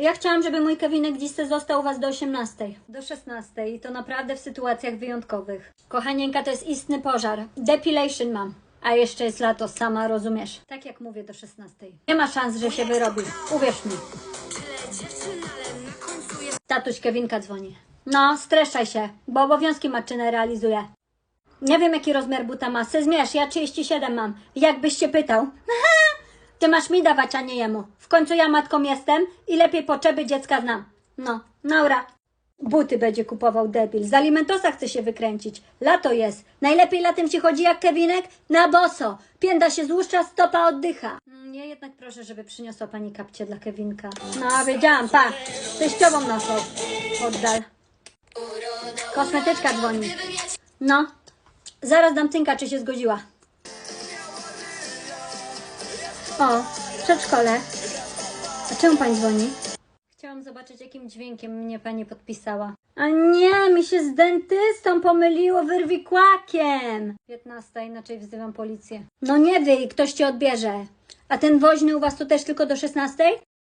Ja chciałam, żeby mój Kevinek dziś został u Was do 18. Do 16 i to naprawdę w sytuacjach wyjątkowych. Kochanieńka, to jest istny pożar. Depilation mam. A jeszcze jest lato, sama rozumiesz. Tak jak mówię, do 16. Nie ma szans, że się wyrobi. Uwierz mi. Tatuś Kewinka dzwoni. No, streszczaj się, bo obowiązki matczyne realizuje. Nie wiem, jaki rozmiar buta ma. Se zmierz, ja 37 mam. Jakbyś się pytał. Ty masz mi dawać, a nie jemu. W końcu ja matką jestem i lepiej potrzeby dziecka znam. No, naura. Buty będzie kupował debil. Z alimentosa chce się wykręcić. Lato jest. Najlepiej latem ci chodzi jak Kevinek? Na boso. Pięda się złuszcza, stopa oddycha. Nie, jednak proszę, żeby przyniosła pani kapcie dla Kevinka. No, wiedziałam, pa. Teściową nosą. Oddal. Kosmetyczka dzwoni. No. Zaraz dam tynka, czy się zgodziła. O, przedszkole. A czemu pani dzwoni? Chciałam zobaczyć, jakim dźwiękiem mnie pani podpisała. A nie, mi się z dentystą pomyliło wyrwikłakiem. 15, inaczej wzywam policję. No nie wy, ktoś cię odbierze. A ten woźny u was to też tylko do 16?